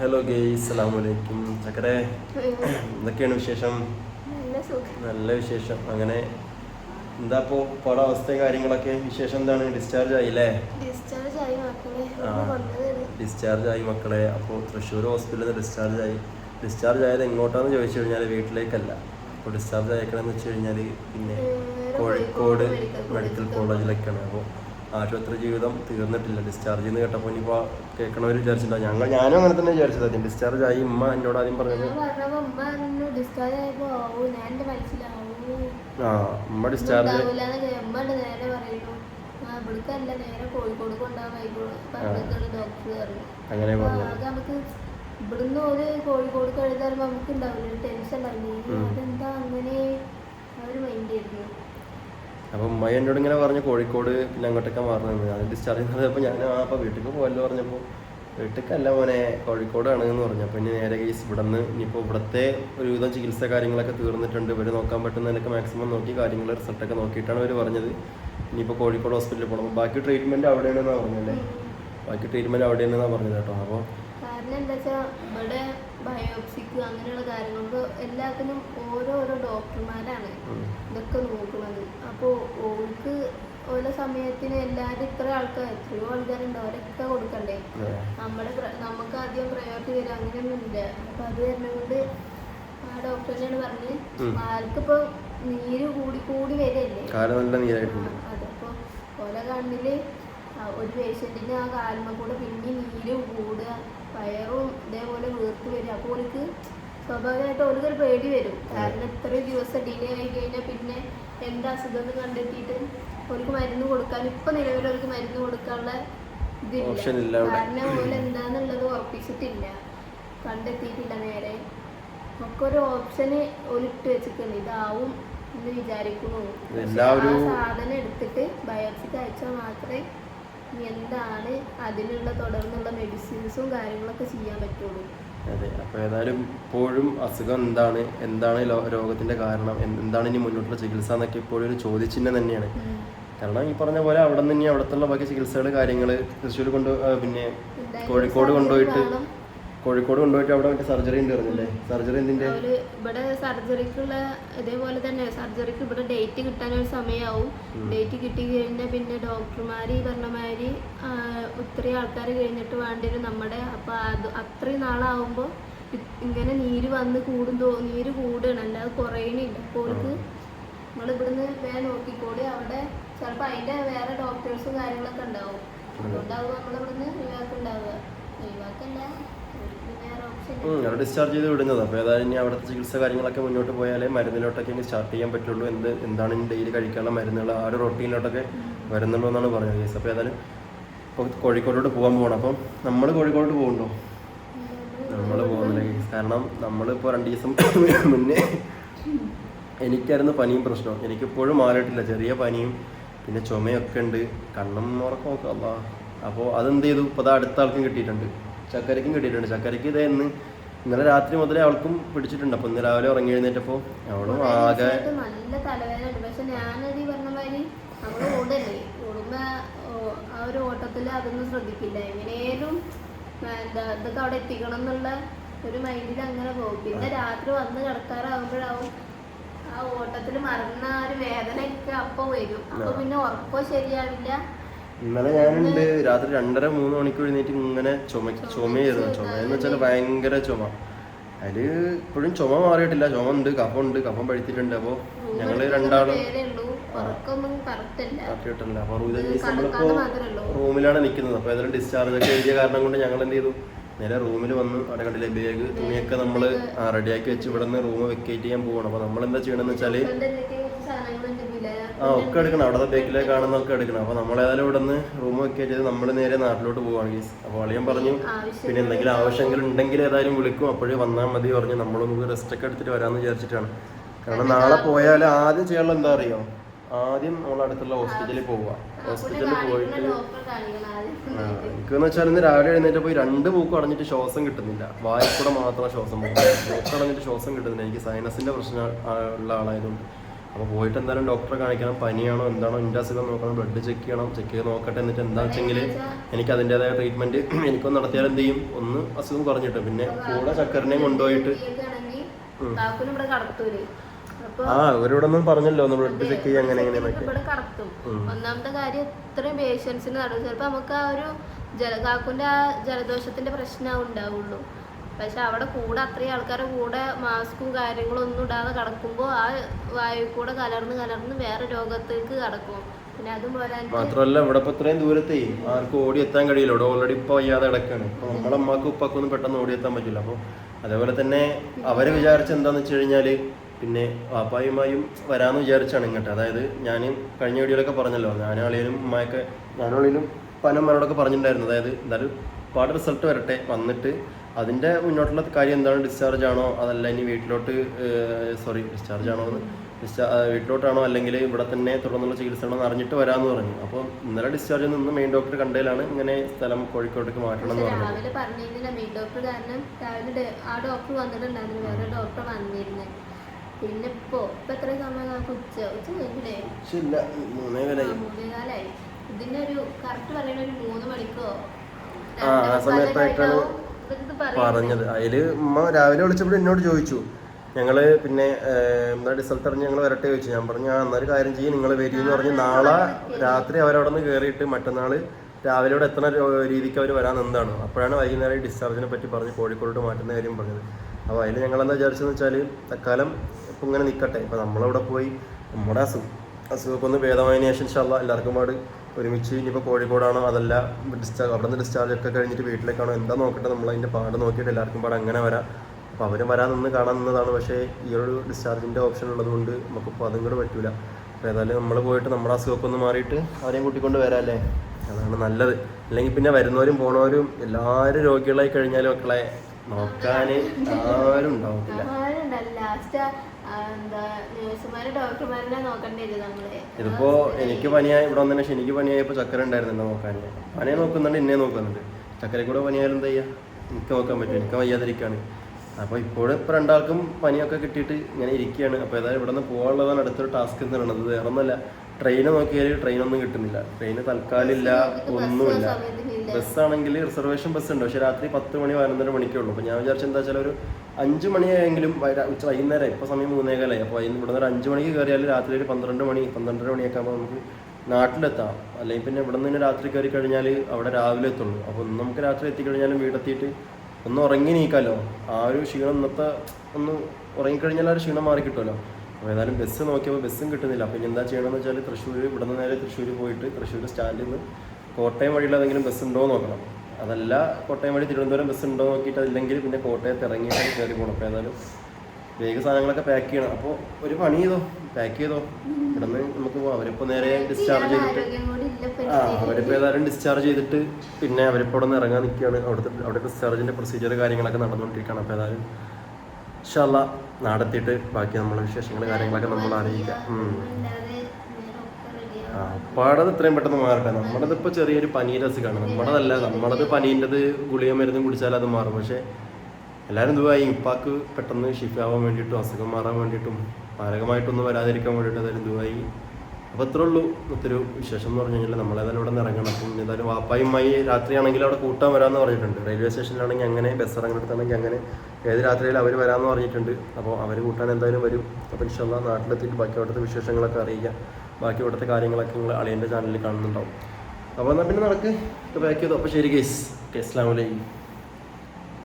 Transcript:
Hello gay അസ്സലാമു അലൈക്കും ചക്കരെ എന്തൊക്കെയാണ് വിശേഷം? നല്ല വിശേഷം. അങ്ങനെ എന്താ ഇപ്പോ പല അവസ്ഥയും കാര്യങ്ങളൊക്കെ? വിശേഷം എന്താണ്? ഡിസ്ചാർജ് ആയില്ലേ? ഡിസ്ചാർജ് ആയി മക്കളെ. ആ. ഡിസ്ചാർജ് ആയി മക്കളെ. അപ്പോൾ തൃശ്ശൂർ ഹോസ്പിറ്റലിൽ നിന്ന് ഡിസ്ചാർജ് ആയി. ഡിസ്ചാർജ് ആയത് എങ്ങോട്ടാന്ന് ചോദിച്ചു കഴിഞ്ഞാൽ വീട്ടിലേക്കല്ല. അപ്പോൾ ഡിസ്ചാർജ് അയക്കണമെന്ന് വെച്ച് കഴിഞ്ഞാൽ പിന്നെ കോഴിക്കോട് മെഡിക്കൽ. കോളേജിലേക്കാണ് അപ്പോൾ ആശുപത്രി ജീവിതം തീർന്നിട്ടില്ല. ഡിസ്ചാർജ് എന്ന് കേട്ടപ്പോൾ ഇനിയിപ്പോൾ കേൾക്കണവർ വിചാരിച്ചിട്ടുണ്ടാവും ഞങ്ങൾ ഞാനും അങ്ങനെ തന്നെ വിചാരിച്ചത്. ആദ്യം ഡിസ്ചാർജ് ആയി. ഉമ്മ എന്നോട് ആദ്യം പറഞ്ഞത് ആ ഉമ്മ ഡിസ്ചാർജ് അങ്ങനെ പറഞ്ഞു. ഇവിടുന്ന് ഒരു കോഴിക്കോട് കഴുതാറുമ്പോ നമുക്ക് ഉണ്ടാവില്ല ടെൻഷൻ ഉണ്ടാവില്ല അതെന്താ അങ്ങനെ ആ ഒരു മൈൻഡ് ആയിരുന്നു അപ്പോൾ ഉമ്മ എന്നോട് ഇങ്ങനെ പറഞ്ഞു കോഴിക്കോട് പിന്നെ അങ്ങോട്ടൊക്കെ മാറണമെന്ന് ഞാൻ ഡിസ്ചാർജ് ചെയ്തപ്പോൾ ഞാൻ ആ അപ്പോൾ വീട്ടിലേക്ക് പോയല്ലോ പറഞ്ഞപ്പോൾ വീട്ടിലേക്കല്ല മോനെ കോഴിക്കോടാണ് എന്ന് പറഞ്ഞു. അപ്പോൾ ഇനി നേരെ കേസ് ഇവിടെ നിന്ന് ഇനിയിപ്പോൾ ഇവിടുത്തെ ഒരുവിധം ചികിത്സ കാര്യങ്ങളൊക്കെ തീർന്നിട്ടുണ്ട്. ഇവർ നോക്കാൻ പറ്റുന്നതിനൊക്കെ മാക്സിമം നോക്കി കാര്യങ്ങൾ റിസൾട്ടൊക്കെ നോക്കിയിട്ടാണ് അവർ പറഞ്ഞത്. ഇനിയിപ്പോൾ കോഴിക്കോട് ഹോസ്പിറ്റലിൽ പോകണം ബാക്കി ട്രീറ്റ്മെന്റ് അവിടെയാണെന്നാണ് പറഞ്ഞല്ലേ ബാക്കി ട്രീറ്റ്മെന്റ് അവിടെയാണെന്നാണ് പറഞ്ഞത് കേട്ടോ. അപ്പോൾ കാരണം എന്താ വെച്ചാൽ ഇവിടെ ബയോപ്സിക്ക് അങ്ങനെയുള്ള കാര്യങ്ങൾക്ക് എല്ലാത്തിനും ഓരോരോ ഡോക്ടർമാരാണ്. ഇതൊക്കെ നോക്കുന്നത് അപ്പോൾ ഓൾക്ക് ഓരോ സമയത്തിന് എല്ലാവരും ഇത്ര ആൾക്കാർ എത്രയോ ആൾക്കാരുണ്ട് അവരൊക്കെ കൊടുക്കണ്ടേ. നമ്മുടെ നമുക്ക് ആദ്യം പ്രയോറിറ്റി വരും അങ്ങനെയൊന്നും ഇല്ല അപ്പോൾ അത് വരുന്നതുകൊണ്ട് ആ ഡോക്ടറിനോട് പറഞ്ഞ് ഉം. ആർക്കിപ്പോൾ നീര് കൂടി കൂടി വരല്ലേ അതപ്പോ ഓരോ കണ്ണിൽ ഒരു പേഷ്യന്റിന് ആ കാലമ കൂടെ പിന്നെ നീര് കൂടുക വയറും ഇതേപോലെ വീർത്ത് വരിക. അപ്പോൾ ഓർക്ക് സ്വാഭാവികമായിട്ട് ഓർക്കൊരു പേടി വരും. കാരണം ഇത്രയും ദിവസം ഡിലേ ആയി കഴിഞ്ഞാൽ പിന്നെ എന്താ അസുഖം എന്ന് കണ്ടെത്തിയിട്ട് ഓർക്ക് മരുന്ന് കൊടുക്കാൻ ഇപ്പം നിലവിൽ ഓർക്ക് മരുന്ന് കൊടുക്കാനുള്ള ഇതില്ല. കാരണം ഓൽ എന്താന്നുള്ളത് ഉറപ്പിച്ചിട്ടില്ല. കണ്ടെത്തിയിട്ടില്ല നേരെ. ഒക്കെ ഒരു ഓപ്ഷന് ഒലിട്ട് വെച്ചിട്ടുണ്ട്. ഇതാവും എന്ന് വിചാരിക്കുന്നു. ആ സാധനം എടുത്തിട്ട് ബയോപ്സിക്ക് അയച്ചാൽ മാത്രമേ എന്താണ് അതിനുള്ള തുടർന്നുള്ള മെഡിസിൻസും കാര്യങ്ങളൊക്കെ ചെയ്യാൻ പറ്റുള്ളൂ അതെ അപ്പോൾ ഏതായാലും ഇപ്പോഴും അസുഖം എന്താണ് എന്താണ് രോഗത്തിന്റെ കാരണം എന്താണ് ഇനി മുന്നോട്ടുള്ള ചികിത്സ എന്നൊക്കെ ഇപ്പോഴും ഒരു ചോദ്യചിഹ്നം തന്നെയാണ് കാരണം ഈ പറഞ്ഞ പോലെ അവിടെ നിന്ന് ഇനി അവിടത്തുള്ള ബാക്കി ചികിത്സകൾ കാര്യങ്ങൾ തൃശ്ശൂർ കൊണ്ട് പിന്നെ കോഴിക്കോട് കൊണ്ടുപോയിട്ട്. കോഴിക്കോട് കൊണ്ടുപോയിട്ട് അവിടെ മറ്റേ സർജറി ഉണ്ട് പറഞ്ഞില്ലേ? സർജറി എന്തിന്റെ? ഇവിടെ സർജറിക്കുള്ള ഇതേപോലെ തന്നെ. സർജറിക്ക് ഇവിടെ ഡേറ്റ് കിട്ടാൻ ഒരു സമയമാവും. ഡേറ്റ് കിട്ടി കഴിഞ്ഞാൽ പിന്നെ ഡോക്ടർമാർ ഈ പറഞ്ഞ മാതിരി ആ, ഒത്തിരി ആൾക്കാർ കഴിഞ്ഞിട്ട് വേണ്ടി വരും നമ്മുടെ. അപ്പോൾ അത് അത്രയും നാളാവുമ്പോൾ ഇങ്ങനെ നീര് വന്ന് കൂടുന്തോ നീര് കൂടുകയാണ്. അല്ലാതെ കുറയണില്ല. അപ്പോൾ അവർക്ക് നമ്മളിവിടുന്ന് വേഗം നോക്കിക്കോളി. അവിടെ ചിലപ്പോൾ അതിന്റെ വേറെ ഡോക്ടേഴ്സും കാര്യങ്ങളൊക്കെ ഉണ്ടാവും. അതുകൊണ്ടാവും നമ്മളിവിടുന്ന് ഒഴിവാക്കുണ്ടാവുക. ഒഴിവാക്കല്ല അവർക്ക് വേറെ ഓപ്ഷൻ ഉം, അവിടെ ഡിസ്ചാർജ് ചെയ്ത് വിടുന്നത്. അപ്പോൾ ഏതായാലും ഇനി അവിടുത്തെ ചികിത്സ കാര്യങ്ങളൊക്കെ മുന്നോട്ട് പോയാലേ മരുന്നിലോട്ടൊക്കെ ഇനി സ്റ്റാർട്ട് ചെയ്യാൻ പറ്റുള്ളൂ. എന്ത് എന്താണ് ഇനി ഡെയിലി കഴിക്കാനുള്ള മരുന്നുകൾ ആ ഒരു റൊട്ടീനിലോട്ടൊക്കെ വരുന്നുള്ളൂ എന്നാണ് പറഞ്ഞത് കേസ് അപ്പോൾ ഏതായാലും കോഴിക്കോട്ടോട്ട് പോകാൻ പോകണം അപ്പം നമ്മൾ കോഴിക്കോട്ട് പോകുന്നുണ്ടോ നമ്മൾ പോകുന്നില്ല കേസ് കാരണം നമ്മളിപ്പോൾ രണ്ട് ദിവസം മുന്നേ എനിക്കായിരുന്നു പനിയും പ്രശ്നം എനിക്കിപ്പോഴും മാറിയിട്ടില്ല. ചെറിയ പനിയും പിന്നെ ചുമയൊക്കെ ഉണ്ട്. കണ്ണും ഉറക്കമൊക്കെ അപ്പോൾ അതെന്ത് ചെയ്തു? ഇപ്പോൾ അത് അടുത്ത ആൾക്കും കിട്ടിയിട്ടുണ്ട്. ചക്കരയ്ക്കും കിട്ടിയിട്ടുണ്ട്. ചക്കരയ്ക്ക് ഇതേ ഇന്ന്. ഇന്നലെ രാത്രി മുതലേ അവൾക്കും പിടിച്ചിട്ടുണ്ട്. അപ്പൊ ഇന്ന് രാവിലെ ഉറങ്ങി എഴുന്നേറ്റപ്പോ അവളും ആകെ നല്ല തലവേദന ഉണ്ട്. പക്ഷെ ഞാനീ പറഞ്ഞ മാതിരി നമ്മൾ ഓടല്ലേ? ഓടുമ്പോ ആ ഒരു ഓട്ടത്തിൽ അതൊന്നും ശ്രദ്ധിക്കില്ല. എങ്ങനെയും എന്താ ഇതൊക്കെ അവിടെ എത്തിക്കണം എന്നുള്ള ഒരു മൈൻഡിൽ അങ്ങനെ പോകും. പിന്നെ രാത്രി വന്ന് കിടക്കാറാകുമ്പോഴാവും ആ ഓട്ടത്തിൽ മറന്ന ആ ഒരു വേദനയൊക്കെ അപ്പൊ വരും. അപ്പൊ പിന്നെ ഉറക്കോ ശരിയാവില്ല. ഇന്നലെ ഞാനുണ്ട്. രാത്രി രണ്ടര മൂന്ന് മണിക്ക് എഴുന്നേറ്റ് ഇങ്ങനെ ചുമ ചുമയായിരുന്നു. ചുമ എന്ന് വെച്ചാൽ ഭയങ്കര ചുമ. അതിൽ ഇപ്പോഴും ചുമ മാറിയിട്ടില്ല. ചുമ ഉണ്ട് കഫം ഉണ്ട്. കഫം പഴുത്തിട്ടുണ്ട്. അപ്പോൾ ഞങ്ങൾ രണ്ടാളും അപ്പോൾ റൂമിലാണ് നിൽക്കുന്നത് അപ്പോൾ ഏതായാലും ഡിസ്ചാർജ് ഒക്കെ എഴുതിയ കാരണം കൊണ്ട് ഞങ്ങൾ എന്ത് ചെയ്തു? നേരെ റൂമിൽ വന്ന് അവിടെ കണ്ടില്ലേ ബാഗ് തുണിയൊക്കെ നമ്മൾ റെഡിയാക്കി വെച്ച് ഇവിടെ നിന്ന് റൂം വെക്കേറ്റ് ചെയ്യാൻ പോകണം അപ്പോൾ നമ്മൾ എന്താ ചെയ്യണമെന്ന് വെച്ചാൽ സാധനങ്ങളുണ്ടെങ്കിലേ ആ ഒക്കെ എടുക്കണം. അവിടെ ബേക്കിലേക്കാണെന്ന് കാണുന്നൊക്കെ എടുക്കണം. അപ്പോൾ നമ്മളേതായാലും ഇവിടെ നിന്ന് റൂം ഒക്കെ ചെയ്ത് നമ്മൾ നേരെ നാട്ടിലോട്ട് പോവാണ് ഗീസ് അപ്പോൾ അളിയൻ പറഞ്ഞു പിന്നെ എന്തെങ്കിലും ആവശ്യങ്ങൾ ഉണ്ടെങ്കിൽ ഏതായാലും വിളിക്കും. അപ്പോഴേ വന്നാൽ മതി പറഞ്ഞ് നമ്മളൊന്ന് റെസ്റ്റ് ഒക്കെ എടുത്തിട്ട് വരാമെന്ന് വിചാരിച്ചിട്ടാണ്. കാരണം നാളെ പോയാൽ ആദ്യം ചെയ്യാനുള്ള എന്താ അറിയോ? ആദ്യം നമ്മൾ അടുത്തുള്ള ഹോസ്പിറ്റലിൽ പോവുക ഹോസ്പിറ്റലിൽ പോയിട്ട് എനിക്കെന്ന് വെച്ചാൽ ഇന്ന് രാവിലെ എഴുന്നേറ്റ് പോയി രണ്ട് മൂക്കും അടഞ്ഞിട്ട് ശ്വാസം കിട്ടുന്നില്ല. വായിൽ കൂടെ മാത്രം ശ്വാസം പോകും. പൂക്കടഞ്ഞിട്ട് ശ്വാസം കിട്ടുന്നില്ല. എനിക്ക് സൈനസിന്റെ പ്രശ്നം ഉള്ള ആളായതുകൊണ്ട്. അപ്പോൾ പോയിട്ട് എന്തായാലും ഡോക്ടറെ കാണിക്കണം പനിയാണോ എന്താണോ എന്റെ അസുഖം നോക്കണം ബ്ലഡ് ചെക്ക് ചെയ്യണം ചെക്ക് ചെയ്ത് നോക്കട്ടെ എന്നിട്ട് എന്താ വെച്ചെങ്കിൽ എനിക്ക് അതിന്റെതായ ട്രീറ്റ്മെന്റ് എനിക്കൊന്ന് നടത്തിയാൽ എന്ത് ചെയ്യും? ഒന്ന് അസുഖം പറഞ്ഞിട്ട് പിന്നെ കൂടെ ചക്കരനെയും കൊണ്ടുപോയിട്ട്. ആ ഇവരോട് ഒന്നും പറഞ്ഞല്ലോ ഒന്ന് ബ്ലഡ് ചെക്ക് ചെയ്യാൻ അങ്ങനെ ഒന്നാമത്തെ കാര്യം ഇത്രയും പേഷ്യൻസിന് നടക്കും. ചിലപ്പോൾ നമുക്ക് ആ ഒരു ജലകാക്കുന്റെ ആ ജലദോഷത്തിന്റെ പ്രശ്നം ഉണ്ടാവുള്ളൂ. പക്ഷെ അവിടെ കൂടെ അത്രയും ആൾക്കാരുടെ കൂടെ മാസ്കും കാര്യങ്ങളും ഒന്നും ഇടാതെ കിടക്കുമ്പോൾ ആ വായു കൂടെ കലർന്ന് കലർന്ന് വേറെ രോഗത്തേക്ക് കടക്കും. മാത്രമല്ല ഇവിടെ ഇപ്പൊ ഇത്രയും ദൂരത്തെ ആർക്കും ഓടി എത്താൻ കഴിയില്ല. ഇവിടെ ഓൾറെഡി ഇപ്പൊ വയ്യാതെ കിടക്കാണ്. അപ്പൊ നമ്മളെ അമ്മക്കും ഉപ്പാക്കൊന്നും പെട്ടെന്ന് ഓടി എത്താൻ പറ്റില്ല. അപ്പൊ അതേപോലെ തന്നെ അവർ വിചാരിച്ച എന്താന്ന് വെച്ച് കഴിഞ്ഞാൽ പിന്നെ വാപ്പായുമായും വരാന്ന് വിചാരിച്ചാണ് ഇങ്ങോട്ട്. അതായത് ഞാൻ കഴിഞ്ഞ വീഡിയോയിലൊക്കെ പറഞ്ഞല്ലോ ഞാനാളിയിലും ഉമ്മയൊക്കെ ഞാനാളിയിലും പനമ്മനോടൊക്കെ പറഞ്ഞിട്ടുണ്ടായിരുന്നു. അതായത് എന്തായാലും പാട് റിസൾട്ട് വരട്ടെ. വന്നിട്ട് അതിന്റെ മുന്നോട്ടുള്ള കാര്യം എന്താണ്? ഡിസ്ചാർജ് ആണോ? അതല്ല ഇനി വീട്ടിലോട്ട് സോറി ഡിസ്ചാർജ് ആണോ എന്ന്. വീട്ടിലോട്ടാണോ? അല്ലെങ്കിൽ ഇവിടെ തന്നെ തുടർന്നുള്ള ചികിത്സ ആണോ എന്ന് അറിഞ്ഞിട്ട് വരാമെന്ന് പറഞ്ഞു. അപ്പോൾ ഇന്നലെ ഡിസ്ചാർജ് നിന്ന് മെയിൻ ഡോക്ടർ കണ്ടതിലാണ് ഇങ്ങനെ സ്ഥലം കോഴിക്കോട്ടേക്ക് മാറ്റണം എന്ന് പറഞ്ഞു രാവിലെ പറഞ്ഞിരുന്നില്ല മെയിൻ ഡോക്ടർ കാരണം രാവിലെ ആ ഡോക്ടർ വന്നിട്ടുണ്ടായിരുന്നു വേറെ ഡോക്ടർ വന്നിരുന്നു. പിന്നെ ഇപ്പോ ഇപ്പൊ എത്ര സമയം ഉച്ച ഉച്ച കഴിഞ്ഞില്ലേ? മൂന്നേകാലായി ഇതിന്റെ ഒരു കറക്റ്റ് പറയണ ഒരു മൂന്ന് മണിക്കോ? ആ സമയത്തായിട്ടാണ് പറഞ്ഞത്. അതിൽ ഉമ്മ രാവിലെ വിളിച്ചപ്പോൾ എന്നോട് ചോദിച്ചു. ഞങ്ങൾ പിന്നെ എന്താ റിസൾട്ട് അറിഞ്ഞ് ഞങ്ങൾ വരട്ടെ ചോദിച്ചു. ഞാൻ പറഞ്ഞു ആ എന്നൊരു കാര്യം ചെയ്യും നിങ്ങൾ വരൂ എന്ന് പറഞ്ഞു. നാളെ രാത്രി അവരവിടെ നിന്ന് കയറിയിട്ട് മറ്റന്നാൾ രാവിലെ ഇവിടെ എത്തുന്ന രീതിക്ക് അവർ വരാൻ എന്താണ് അപ്പോഴാണ് വൈകുന്നേരം ഡിസ്ചാർജിനെ പറ്റി പറഞ്ഞ് കോഴിക്കോട് മാറ്റുന്ന കാര്യം പറഞ്ഞത്. അപ്പോൾ അതിൽ ഞങ്ങൾ എന്താ വിചാരിച്ചതെന്ന് വെച്ചാൽ തൽക്കാലം ഇപ്പം ഇങ്ങനെ നിൽക്കട്ടെ ഇപ്പം നമ്മളവിടെ പോയി നമ്മുടെ അസുഖം അസുഖമൊക്കെ ഒന്ന് ഭേദമായതിനു ശേഷം ഇൻഷാല്ല എല്ലാവർക്കും പാട്. ഒരുമിച്ച് ഇനിയിപ്പോൾ കോഴിക്കോടാണോ അതല്ല ഡിസ്ചാർജ് അവിടെ നിന്ന് ഡിസ്ചാർജ് ഒക്കെ കഴിഞ്ഞിട്ട് വീട്ടിലേക്കാണോ? എന്താ നോക്കട്ടെ നമ്മൾ അതിന്റെ പാട് നോക്കിയിട്ട് എല്ലാവർക്കും പാട് അങ്ങനെ വരാം. അപ്പോൾ അവരും വരാൻ നിന്ന് കാണാൻ നിന്നതാണ്. പക്ഷേ ഈ ഒരു ഡിസ്ചാർജിന്റെ ഓപ്ഷൻ ഉള്ളതുകൊണ്ട് നമുക്കിപ്പോൾ അതും കൂടെ പറ്റില്ല അപ്പോൾ ഏതായാലും നമ്മൾ പോയിട്ട് നമ്മുടെ അസുഖമൊക്കെ ഒന്ന് മാറിയിട്ട് അവരെയും കൂട്ടിക്കൊണ്ട് വരാമല്ലേ അതാണ് നല്ലത്. അല്ലെങ്കിൽ പിന്നെ വരുന്നവരും പോണവരും എല്ലാവരും രോഗികളായി കഴിഞ്ഞാൽ മക്കളെ നോക്കാൻ ആരും ഉണ്ടാവില്ല ലാസ്റ്റ് എന്താ നഴ്സുമാര് ഡോക്ടർമാരെ നോക്കേണ്ടി വരും നമ്മൾ. ഇതിപ്പോ എനിക്ക് പനിയായി ഇവിടെ വന്നതിന് ശേഷം എനിക്ക് പനിയായപ്പോ ചക്കര ഉണ്ടായിരുന്നു നോക്കാൻ പനിയെ നോക്കുന്നുണ്ട് എന്നെ നോക്കുന്നുണ്ട്. ചക്കര കൂടെ പനിയായാലും എന്താ ചെയ്യാ? എനിക്ക് നോക്കാൻ പറ്റും എനിക്ക് വയ്യാതിരിക്കാണ്. അപ്പോൾ ഇപ്പോഴും ഇപ്പോൾ രണ്ടാൾക്കും പനിയൊക്കെ കിട്ടിയിട്ട് ഇങ്ങനെ ഇരിക്കുകയാണ് അപ്പോൾ ഏതായാലും ഇവിടെ നിന്ന് പോകാനുള്ളതാണ് അടുത്തൊരു ടാസ്ക് എന്ന് പറയുന്നത്. വേറെ ഒന്നുമല്ല. ട്രെയിൻ നോക്കിയാൽ ട്രെയിനൊന്നും കിട്ടുന്നില്ല. ട്രെയിന് തൽക്കാലില്ല ഒന്നുമില്ല. ബസ് ആണെങ്കിൽ റിസർവേഷൻ ബസ് ഉണ്ട്. പക്ഷെ രാത്രി പത്ത് മണി പതിനൊന്നര മണിക്കേ ഉള്ളൂ. അപ്പോൾ ഞാൻ വിചാരിച്ചെന്താ വെച്ചാൽ ഒരു അഞ്ച് മണിയായെങ്കിലും ഉച്ച വൈകുന്നേരം ഇപ്പോൾ സമയം മൂന്നേകാലായി അപ്പോൾ ഇവിടെ നിന്ന് ഒരു അഞ്ച് മണിക്ക് കയറിയാൽ രാത്രി ഒരു പന്ത്രണ്ട് മണി പന്ത്രണ്ടര മണിയൊക്കെ ആകുമ്പോൾ നമുക്ക് നാട്ടിലെത്താം. അല്ലെങ്കിൽ പിന്നെ ഇവിടെ നിന്ന് രാത്രി കയറി കഴിഞ്ഞാൽ അവിടെ രാവിലെ എത്തുള്ളൂ. അപ്പോൾ ഒന്ന് നമുക്ക് രാത്രി എത്തിക്കഴിഞ്ഞാലും വീടെത്തിയിട്ട് ഒന്ന് ഉറങ്ങി നീക്കാമല്ലോ ആ ഒരു ക്ഷീണം ഇന്നത്തെ ഒന്ന് ഉറങ്ങിക്കഴിഞ്ഞാൽ ഒരു ക്ഷീണം മാറി കിട്ടുമല്ലോ. അപ്പോൾ ഏതായാലും ബസ് നോക്കിയപ്പോൾ ബസ്സും കിട്ടുന്നില്ല. അപ്പോൾ ഇനി എന്താ ചെയ്യണമെന്ന് വെച്ചാൽ തൃശ്ശൂർ ഇവിടെ നിന്ന് നേരെ തൃശ്ശൂർ പോയിട്ട് തൃശ്ശൂർ സ്റ്റാൻഡിൽ നിന്ന് കോട്ടയം ഏതെങ്കിലും ബസ് ഉണ്ടോ എന്ന് നോക്കണം. അതല്ല കോട്ടയം വഴി തിരുവനന്തപുരം ബസ് ഉണ്ടോ നോക്കിയിട്ട് അതില്ലെങ്കിൽ പിന്നെ കോട്ടയത്ത് ഇറങ്ങിയിട്ട് കയറി പോകണം അപ്പോൾ ഏതായാലും വേഗ സാധനങ്ങളൊക്കെ പാക്ക് ചെയ്യണം. അപ്പോൾ ഒരു പണി ചെയ്തോ? പാക്ക് ചെയ്തോ? ഇവിടുന്ന് നമുക്ക് പോവാം. അവരിപ്പോൾ നേരെ ഡിസ്ചാർജ് ചെയ്തിട്ട് ആ അവരിപ്പോൾ ഏതായാലും ഡിസ്ചാർജ് ചെയ്തിട്ട് പിന്നെ അവരിപ്പോൾ അവിടെ നിന്ന് ഇറങ്ങാൻ നിൽക്കുകയാണ്. അവിടുത്തെ അവിടെ ഡിസ്ചാർജിന്റെ പ്രൊസീജിയർ കാര്യങ്ങളൊക്കെ നടന്നുകൊണ്ടിരിക്കുകയാണ്. അപ്പോൾ ഏതായാലും ഇഷ്ടമല്ല നാടെത്തിയിട്ട് ബാക്കി നമ്മളെ വിശേഷങ്ങൾ കാര്യങ്ങളൊക്കെ നമ്മൾ അറിയിക്കാം. ഒക്കെ റെഡിയാവും ആ പാടത് എത്രയും പെട്ടെന്ന് മാറട്ടെ. നമ്മുടേത് ഇപ്പോൾ ചെറിയൊരു പനി അസുഖമാണ് നമ്മുടേതല്ല നമ്മളത് പനീന്റെത് ഗുളിക മരുന്നും കുടിച്ചാൽ അത് മാറും. പക്ഷേ എല്ലാവരും ദുബായി. ഇപ്പാക്ക് പെട്ടെന്ന് ഷിഫാവാൻ വേണ്ടിയിട്ടും അസുഖം മാറാൻ വേണ്ടിയിട്ടും മാരകമായിട്ടൊന്നും വരാതിരിക്കാൻ വേണ്ടിയിട്ട് അതായത് ദുബായി. അപ്പോൾ അത്രേ ഉള്ളൂ ഒത്തിരി വിശേഷം എന്ന് പറഞ്ഞു കഴിഞ്ഞാൽ നമ്മളേതായാലും ഇവിടെ നിന്ന് ഇറങ്ങണം. അപ്പം ഏതായാലും വാപ്പായും മായി രാത്രിയാണെങ്കിൽ അവിടെ കൂട്ടാൻ വരാമെന്ന് പറഞ്ഞിട്ടുണ്ട്. റെയിൽവേ സ്റ്റേഷനിലാണെങ്കിൽ അങ്ങനെ ബസ് ഇറങ്ങുന്നിടത്താണെങ്കിൽ അങ്ങനെ. ഏത് രാത്രിയിൽ അവർ വരാമെന്ന് പറഞ്ഞിട്ടുണ്ട്. അപ്പോൾ അവർ കൂട്ടാൻ എന്തായാലും വരും. അപ്പോൾ ഇഷ്ടമുള്ള നാട്ടിലെത്തിയിട്ട് ബാക്കി അവിടുത്തെ വിശേഷങ്ങളൊക്കെ അറിയിക്കാം. ബാക്കി ഇവിടുത്തെ കാര്യങ്ങളൊക്കെ നിങ്ങൾ അളിയന്റെ ചാനലിൽ കാണുന്നുണ്ടാവും. അപ്പോൾ എന്നാൽ പിന്നെ നടക്ക്. ബാക്ക് ചെയ്തു. അപ്പോൾ ശരി കേസ് കേസ് അസ്ലാമലൈക്കും